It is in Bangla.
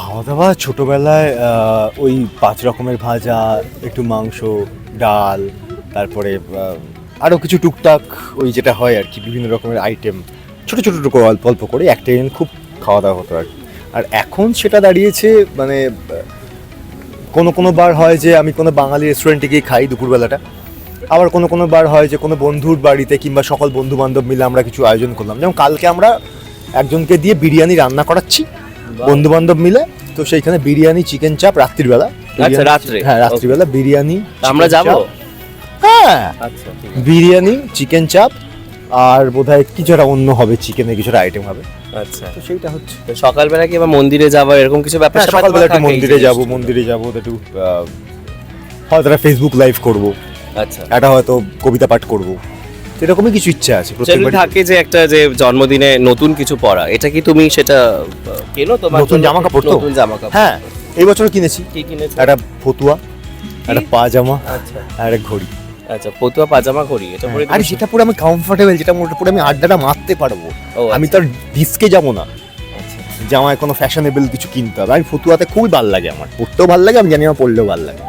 খাওয়া দাওয়া ছোটোবেলায় ওই পাঁচ রকমের ভাজা, একটু মাংস, ডাল, তারপরে আরও কিছু টুকটাক ওই যেটা হয় আর কি, বিভিন্ন রকমের আইটেম ছোটো ছোটো টুকু অল্প অল্প করে একটা দিন খুব খাওয়া দাওয়া হতো আর কি। আর এখন সেটা দাঁড়িয়েছে মানে কোনো কোনো বার হয় যে আমি কোনো বাঙালি রেস্টুরেন্টে গিয়ে খাই দুপুরবেলাটা। আবার কোনো কোনো বার হয় যে কোনো বন্ধুর বাড়িতে কিংবা সকল বন্ধু বান্ধব মিলে আমরা কিছু আয়োজন করলাম। যেমন কালকে আমরা একজনকে দিয়ে বিরিয়ানি রান্না করাচ্ছি। বন্ধু বান্ধব মিলে তো সেইখানে বিরিয়ানি চিকেন চাপ রাত্রিবেলা। রাত্রে? হ্যাঁ রাত্রিবেলা বিরিয়ানি আমরা যাব? হ্যাঁ আচ্ছা বিরিয়ানি চিকেন চাপ আর বোধহয় কিছু একটা অন্য হবে চিকেনের কিছু একটা আইটেম হবে। আচ্ছা। তো সেইটা হচ্ছে। সকালবেলা কি আবার মন্দিরে যাওয়া এরকম কিছু ব্যাপার? হ্যাঁ সকালবেলা একটু মন্দিরে যাব মন্দিরে যাব একটু হয়তো ফেসবুক লাইভ করব। আচ্ছা। একটা হয়তো কবিতা পাঠ করব। এরকমই কিছু ইচ্ছা আছে প্রত্যেকবার থাকে যে একটা যে জন্মদিনে নতুন কিছু পরা এটা কি তুমি সেটা কেনো তোমার নতুন জামা কাপড় তো? নতুন জামা কাপড় হ্যাঁ এই বছর কিনেছি। কি কিনেছো? একটা ফতুয়া একটা পাজামা আচ্ছা। আর একটা ঘড়ি। আচ্ছা ফতুয়া পাজামা ঘড়ি এটা পরে আরে সেটা পুরো আমি কমফোর্টেবল যেটা মোটা পুরো আমি আড্ডাটা মারতে পারব। আমি তো আর ডিস্কে যাব না। আচ্ছা। জামায় কোনো ফ্যাশনেবল কিছু কিনতে হবে। আমি ফতুয়াতে খুবই ভালো লাগে আমার। পড়তেও ভালো লাগে আমি জানি আমার পড়লেও ভালো লাগে।